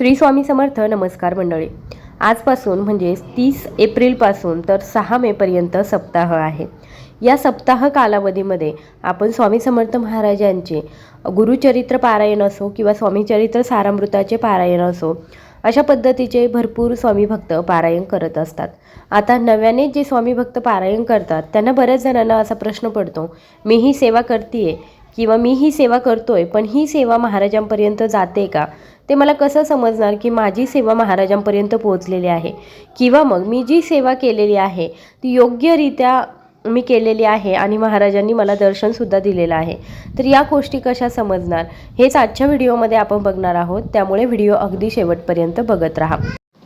श्री स्वामी समर्थ नमस्कार मंडळी. आजपासून म्हणजे तीस एप्रिलपासून तर सहा मेपर्यंत सप्ताह आहे. या सप्ताह कालावधीमध्ये आपण स्वामी समर्थ महाराजांचे गुरुचरित्र पारायण असो किंवा स्वामीचरित्र सारामृताचे पारायण असो अशा पद्धतीचे भरपूर स्वामी भक्त पारायण करत असतात. आता नव्याने जे स्वामी भक्त पारायण करतात त्यांना बऱ्याच जणांना असा प्रश्न पडतो मी ही सेवा करते किंवा मी ही सेवा करतोय पण ही सेवा महाराजांपर्यंत जाते का? ते मला कसं समजणार की माझी सेवा महाराजांपर्यंत पोहोचलेली आहे? किंवा मग मी जी सेवा केलेली आहे ती योग्यरित्या मी केलेली आहे आणि महाराजांनी मला दर्शनसुद्धा दिलेलं आहे. तर या गोष्टी कशा समजणार? हेच आजच्या व्हिडिओमध्ये आपण बघणार आहोत. त्यामुळे व्हिडिओ अगदी शेवटपर्यंत बघत राहा.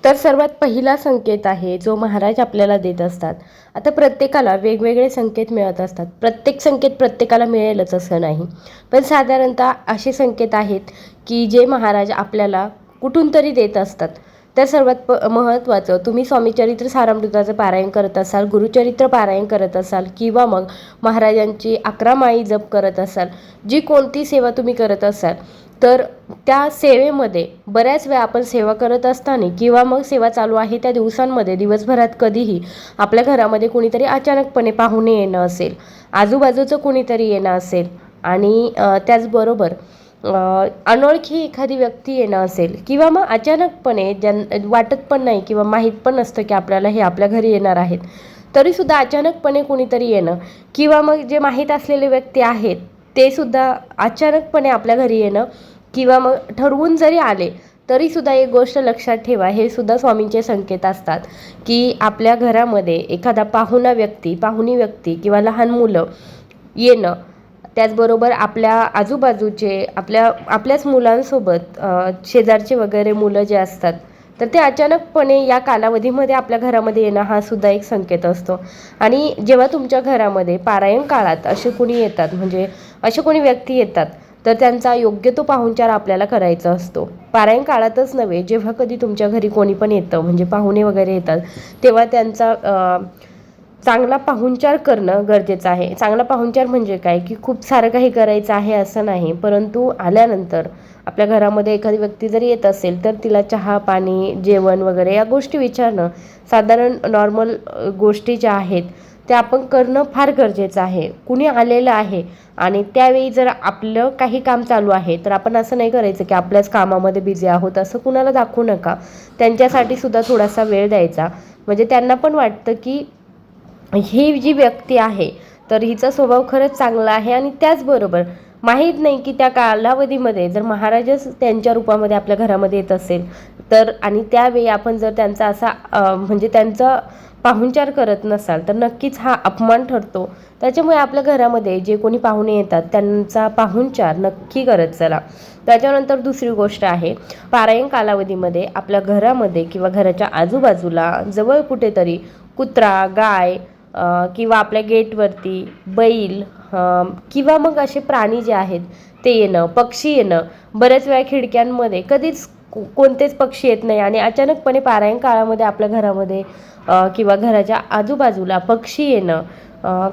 तर सर्वात पहिला संकेत आहे जो महाराज आपल्याला देत असतात. आता प्रत्येकाला वेगवेगळे संकेत मिळत असतात. प्रत्येक संकेत प्रत्येकाला मिळेलच असं नाही. पण साधारणतः असे संकेत आहेत की जे महाराज आपल्याला कुठून तरी देत असतात. तर सर्वात प महत्त्वाचं तुम्ही स्वामीचरित्र सारामृताचं पारायण करत असाल गुरुचरित्र पारायण करत असाल किंवा मग महाराजांची अकरा माळी जप करत असाल जी कोणती सेवा तुम्ही करत असाल तर त्या सेवेमध्ये बऱ्याच वेळा आपण सेवा करत असताना किंवा मग सेवा चालू आहे त्या दिवसांमध्ये दिवसभरात कधीही आपल्या घरामध्ये कुणीतरी अचानकपणे पाहुणे येणं असेल आजूबाजूचं कुणीतरी येणं असेल आणि त्याचबरोबर अनोळखी एखादी व्यक्ती येणं असेल किंवा मग अचानकपणे ज्यां वाटत पण नाही किंवा माहीत पण नसतं की आपल्याला हे आपल्या घरी येणार आहेत तरीसुद्धा अचानकपणे कुणीतरी येणं किंवा मग जे माहीत असलेले व्यक्ती आहेत ते सुद्धा अचानकपणे आपल्या घरी येणं किंवा मग ठरवून जरी आले तरीसुद्धा एक गोष्ट लक्षात ठेवा हे सुद्धा स्वामींचे संकेत असतात की आपल्या घरामध्ये एखादा पाहुणा व्यक्ती पाहुणी व्यक्ती किंवा लहान मुलं येणं त्याचबरोबर आपल्या आजूबाजूचे आपल्या आपल्याच मुलांसोबत शेजारचे वगैरे मुलं जे असतात तर ते अचानकपणे या कालावधीमध्ये आपल्या घरामध्ये येणं हा सुद्धा एक संकेत असतो. आणि जेव्हा तुमच्या घरामध्ये पारायण काळात असे कोणी येतात म्हणजे असे कोणी व्यक्ती येतात तर त्यांचा योग्य तो पाहुणचार आपल्याला करायचा असतो. पारायण काळातच नव्हे जेव्हा कधी तुमच्या घरी कोणी पण येतं म्हणजे पाहुणे वगैरे येतात तेव्हा त्यांचा चांगला पाहुणचार करणं गरजेचं आहे. चांगला पाहुणचार म्हणजे काय? की खूप सारं काही करायचं आहे असं नाही. परंतु आल्यानंतर आपल्या घरामध्ये एखादी व्यक्ती जरी येत असेल तर तिला चहा पाणी जेवण वगैरे या गोष्टी विचारणं साधारण नॉर्मल गोष्टी ज्या आहेत त्या आपण करणं फार गरजेचं आहे. कुणी आलेलं आहे आणि त्यावेळी जर आपलं काही काम चालू आहे तर आपण असं नाही करायचं की आपल्याच कामामध्ये बिझी आहोत असं कुणाला दाखवू नका. त्यांच्यासाठी सुद्धा थोडासा वेळ द्यायचा. म्हणजे त्यांना पण वाटतं की ही जी व्यक्ती आहे तर हिचा स्वभाव खरंच चांगला आहे आणि त्याचबरोबर माहीत नाही की त्या कालावधीमध्ये जर महाराजच त्यांच्या रूपामध्ये आपल्या घरामध्ये येत असेल तर आणि त्यावेळी आपण जर त्यांचा असा म्हणजे त्यांचा पाहुणचार करत नसाल तर नक्कीच हा अपमान ठरतो. त्याच्यामुळे आपल्या घरामध्ये जे कोणी पाहुणे येतात त्यांचा पाहुणचार नक्की करत चला. त्याच्यानंतर दुसरी गोष्ट आहे पारायण कालावधीमध्ये आपल्या घरामध्ये किंवा घराच्या आजूबाजूला जवळ कुठेतरी कुत्रा गाय किंवा आपल्या गेटवरती बैल किंवा मग असे प्राणी जे आहेत ते येणं पक्षी येणं बऱ्याच वेळा खिडक्यांमध्ये कधीच कोणतेच पक्षी येत नाही आणि अचानकपणे पारायण काळामध्ये आपल्या घरामध्ये किंवा घराच्या आजूबाजूला पक्षी येणं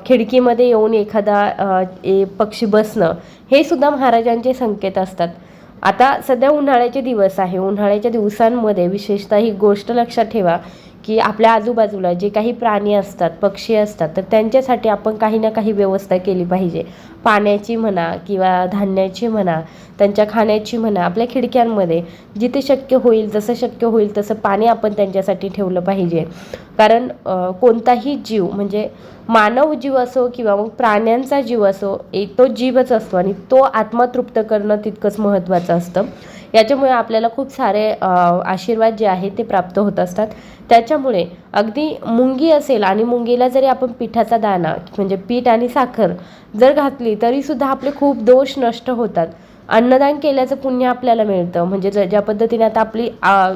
खिडकीमध्ये येऊन एखादा ए पक्षी बसणं हे सुद्धा महाराजांचे संकेत असतात. आता सध्या उन्हाळ्याचे दिवस आहे. उन्हाळ्याच्या दिवसांमध्ये विशेषतः ही गोष्ट लक्षात ठेवा की आपल्या आजूबाजूला जे काही प्राणी असतात पक्षी असतात तर त्यांच्यासाठी आपण काही ना काही व्यवस्था केली पाहिजे. पाण्याची म्हणा किंवा धान्याची म्हणा त्यांच्या खाण्याची म्हणा आपल्या खिडक्यांमध्ये जिथे शक्य होईल जसं शक्य होईल तसं पाणी आपण त्यांच्यासाठी ठेवलं पाहिजे. कारण कोणताही जीव म्हणजे मानव जीव असो किंवा मग प्राण्यांचा जीव असो एक तो जीवच असतो आणि तो आत्मतृप्त करणं तितकंच महत्त्वाचं असतं. याच्यामुळे आपल्याला खूप सारे आशीर्वाद जे आहेत ते प्राप्त होत असतात. त्याच्यामुळे अगदी मुंगी असेल आणि मुंगीला जरी आपण पिठाचा दाणा म्हणजे पीठ आणि साखर जर घातली तरीसुद्धा आपले खूप दोष नष्ट होतात. अन्नदान केल्याचं पुण्य आपल्याला मिळतं. म्हणजे ज- ज्या पद्धतीने आता आपली आ,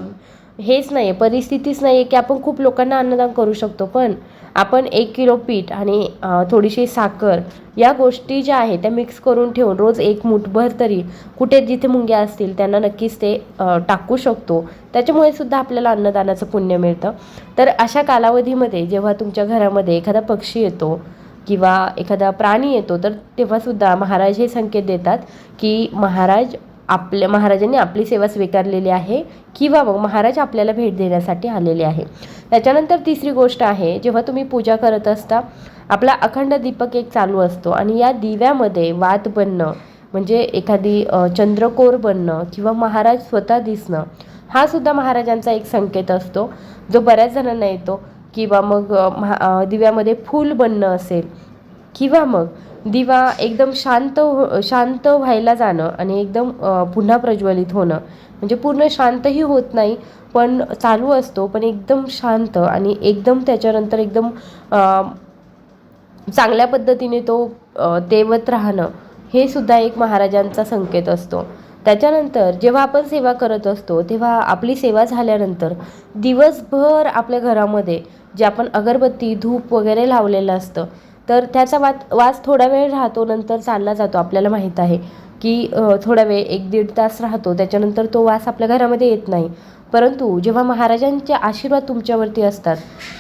हेच नाही आहे परिस्थितीच नाही आहे की आपण खूप लोकांना अन्नदान करू शकतो. पण आपण एक किलो पीठ आणि थोडीशी साखर या गोष्टी ज्या आहेत त्या मिक्स करून ठेवून रोज एक मुठभर तरी कुठे जिथे मुंग्या असतील त्यांना नक्कीच ते टाकू शकतो. त्याच्यामुळे सुद्धा आपल्याला अन्नदानाचं पुण्य मिळतं. तर अशा कालावधीमध्ये जेव्हा तुमच्या घरामध्ये एखादा पक्षी येतो किंवा एखादा प्राणी येतो तर तेव्हासुद्धा महाराज हे संकेत देतात की महाराज आपल्या महाराजांनी आपली सेवा स्वीकारलेली आहे किंवा मग महाराज आपल्याला भेट देण्यासाठी आलेले आहे. त्याच्यानंतर तिसरी गोष्ट आहे जेव्हा तुम्ही पूजा करत असता आपला अखंड दीपक एक चालू असतो आणि या दिव्यामध्ये वात बनणं म्हणजे एखादी चंद्रकोर बनणं किंवा महाराज स्वतः दिसणं हा सुद्धा महाराजांचा एक संकेत असतो. जो बऱ्याच जणांना येतो किंवा मग महा दिव्यामध्ये फूल बनणं असेल किंवा मग दिवा एकदम शांत हो शांत व्हायला जाणं आणि एकदम पुन्हा प्रज्वलित होणं. म्हणजे पूर्ण शांतही होत नाही पण चालू असतो पण एकदम शांत आणि एकदम त्याच्यानंतर एकदम चांगल्या पद्धतीने तो तेवत राहणं हे सुद्धा एक महाराजांचा संकेत असतो. त्याच्यानंतर जेव्हा आपण सेवा करत असतो तेव्हा आपली सेवा झाल्यानंतर दिवसभर आपल्या घरामध्ये जे आपण अगरबत्ती धूप वगैरे लावलेलं असतं तर त्याचा वात वास थोडा वेळ राहतो नंतर चालला जातो. आपल्याला माहीत आहे की थोडा वेळ एक दीड तास राहतो. त्याच्यानंतर तो वास आपल्या घरामध्ये येत नाही. परंतु जेव्हा महाराजांचे आशीर्वाद तुमच्यावरती असतात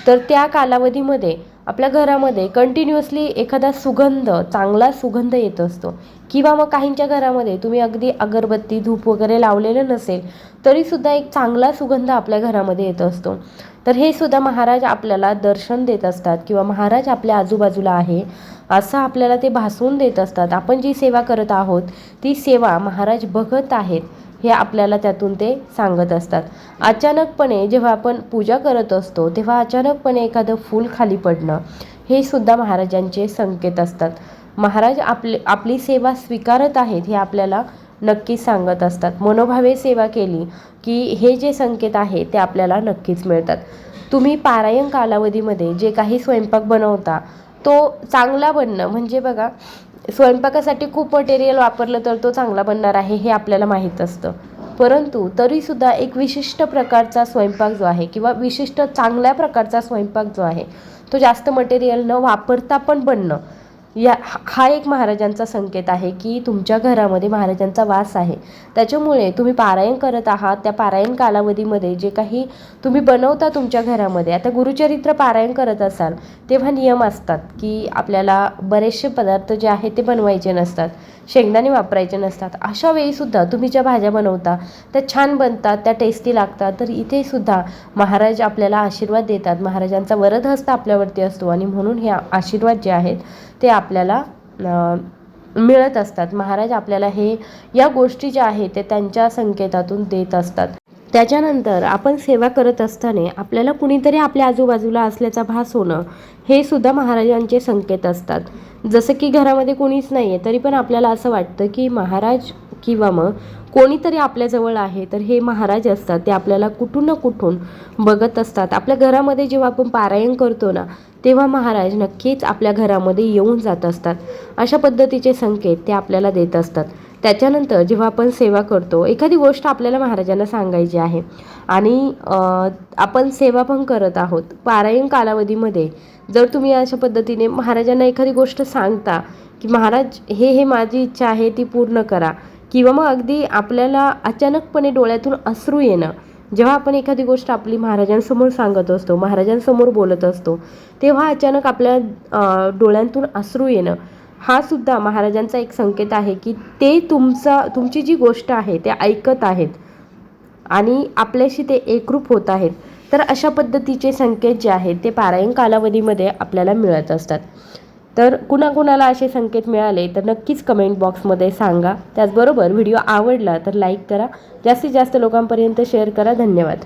तर त्या कालावधीमध्ये आपल्या घरामध्ये कंटिन्युअसली एखादा सुगंध चांगला सुगंध येत असतो. किंवा मग काहींच्या घरामध्ये तुम्ही अगदी अगरबत्ती धूप वगैरे लावलेलं नसेल तरीसुद्धा एक चांगला सुगंध आपल्या घरामध्ये येत असतो. तर हे सुद्धा महाराज आपल्याला दर्शन देत असतात किंवा महाराज आपल्या आजूबाजूला आहे असं आपल्याला ते भासवून देत असतात. आपण जी सेवा करत आहोत ती सेवा महाराज बघत आहेत. हे आपल्याला त्यातून ते सांगत असतात. अचानकपणे जेव्हा आपण पूजा करत असतो तेव्हा अचानकपणे एखादं फूल खाली पडणं हे सुद्धा महाराजांचे संकेत असतात. महाराज आपले आपली सेवा स्वीकारत आहेत हे आपल्याला नक्कीच सांगत असतात. मनोभावे सेवा केली की हे जे संकेत आहे ते आपल्याला नक्कीच मिळतात. तुम्ही पारायण कालावधीमध्ये जे काही स्वयंपाक बनवता तो चांगला बनणं म्हणजे बघा स्वयंपाकासाठी खूप मटेरियल वापरलं तर तो चांगला बनणार आहे हे आपल्याला माहीत असतं. परंतु तरीसुद्धा एक विशिष्ट प्रकारचा स्वयंपाक जो आहे किंवा विशिष्ट चांगल्या प्रकारचा स्वयंपाक जो आहे तो जास्त मटेरियल न वापरता पण बनणं या हा एक महाराजांचा संकेत आहे की तुमच्या घरामध्ये महाराजांचा वास आहे. त्याच्यामुळे तुम्ही पारायण करत आहात. त्या पारायण कालावधीमध्ये जे काही तुम्ही बनवता तुमच्या घरामध्ये आता गुरुचरित्र पारायण करत असाल तेव्हा नियम असतात की आपल्याला बरेचसे पदार्थ जे आहेत ते बनवायचे नसतात शेंगदाणे वापरायचे नसतात. अशा वेळीसुद्धा तुम्ही ज्या भाज्या बनवता त्या छान बनतात त्या टेस्टी लागतात. तर इथेसुद्धा महाराज आपल्याला आशीर्वाद देतात. महाराजांचा वरदहस्त आपल्यावरती असतो आणि म्हणून हे आशीर्वाद जे आहेत ते आपल्याला मिळत असतात. महाराज आपल्याला हे या गोष्टी ज्या आहेत ते त्यांच्या संकेतातून देत असतात. त्याच्यानंतर आपण सेवा करत असताना आपल्याला कुणीतरी आपल्या आजूबाजूला असल्याचा भास होणं हे सुद्धा महाराजांचे संकेत असतात. जसं की घरामध्ये कोणीच नाही आहे तरी पण आपल्याला असं वाटतं की महाराज किंवा मग कोणीतरी आपल्याजवळ आहे तर हे महाराज असतात ते आपल्याला कुठून ना कुठून बघत असतात. आपल्या घरामध्ये जेव्हा आपण पारायण करतो ना तेव्हा महाराज नक्कीच आपल्या घरामध्ये येऊन जात असतात. अशा पद्धतीचे संकेत ते आपल्याला देत असतात. त्याच्यानंतर जेव्हा आपण सेवा करतो एखादी गोष्ट आपल्याला महाराजांना सांगायची आहे आणि आपण सेवा पण करत आहोत पारायण कालावधीमध्ये जर तुम्ही अशा पद्धतीने महाराजांना एखादी गोष्ट सांगता की महाराज हे हे माझी इच्छा आहे ती पूर्ण करा. किंवा मग अगदी आपल्याला अचानकपणे डोळ्यातून अश्रू येणं. जेव्हा आपण एखादी गोष्ट आपली महाराजांसमोर सांगत असतो महाराजांसमोर बोलत असतो तेव्हा अचानक आपल्या डोळ्यांतून अश्रू येणं. हा सुद्धा महाराजांचा एक संकेत आहे की ते तुमचा तुमची जी गोष्ट आहे ते ऐकत आहेत. आणि आपल्याशी ते एकरूप होत आहेत. तर अशा पद्धतीचे संकेत जे आहेत ते पारायण कालावधीमध्ये आपल्याला मिळत असतात. तर कुणाकुणाला असे संकेत मिळाले तर नक्कीच कमेंट बॉक्समध्ये सांगा. त्याचबरोबर व्हिडिओ आवडला तर लाईक करा. जास्तीत जास्त लोकांपर्यंत शेअर करा. धन्यवाद.